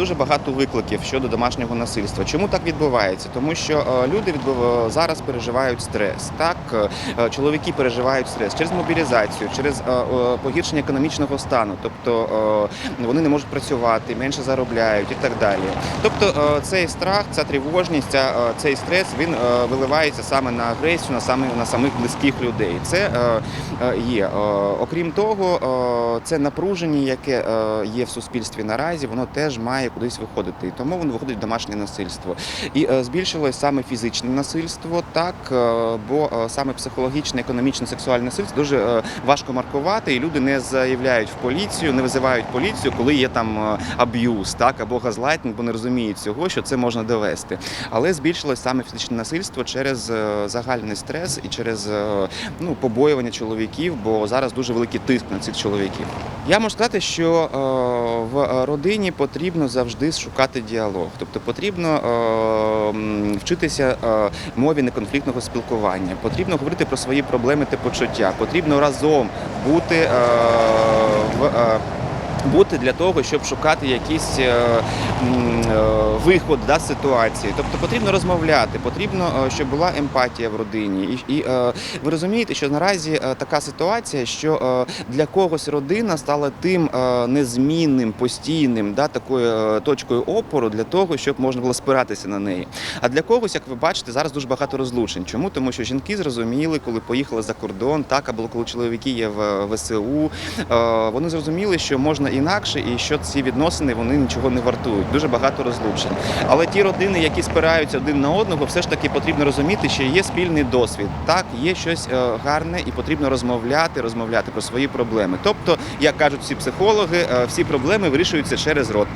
дуже багато викликів щодо домашнього насильства. Чому так відбувається? Тому що е, люди відбув- зараз переживають стрес. Так, Е, чоловіки переживають стрес через мобілізацію, через е, е, погіршення економічного стану. Тобто е, вони не можуть працювати, менше заробляють і так далі. Тобто е, цей страх, ця тривожність, е, цей стрес він е, виливається саме на агресію, на саме на самих близьких людей. Це е, е, є. Е, Окрім того, е, це напруження, яке е, є в суспільстві наразі, воно теж має кудись виходити. І тому воно виходить в домашнє насильство. І е, збільшилось саме фізичне насильство, так е, бо е, саме психологічне, економічне, сексуальне насильство дуже важко маркувати, і люди не заявляють в поліцію, не визивають поліцію, коли є там аб'юз, так або газлайтинг, бо не розуміють цього, що це можна довести. Але збільшилось саме фізичне насильство через загальний стрес і через ну, побоювання чоловіків, бо зараз дуже великий тиск на цих чоловіків. Я можу сказати, що в родині потрібно завжди шукати діалог, тобто потрібно е, вчитися е, мові неконфліктного спілкування, потрібно говорити про свої проблеми та почуття, потрібно разом бути е, в. Бути для того, щоб шукати якийсь е, е, виход да, з ситуації. Тобто потрібно розмовляти, потрібно, е, щоб була емпатія в родині. І, і ви розумієте, що наразі така ситуація, що для когось родина стала тим незмінним, постійним, да, такою точкою опору для того, щоб можна було спиратися на неї. А для когось, як ви бачите, зараз дуже багато розлучень. Чому? Тому що жінки зрозуміли, коли поїхали за кордон, так або коли чоловіки є в ВСУ, вони зрозуміли, що можна інакше, і що ці відносини вони нічого не вартують. Дуже багато розлучень. Але ті родини, які спираються один на одного, все ж таки потрібно розуміти, що є спільний досвід. Так, є щось е, гарне, і потрібно розмовляти, розмовляти про свої проблеми. Тобто, як кажуть всі психологи, е, всі проблеми вирішуються через рот.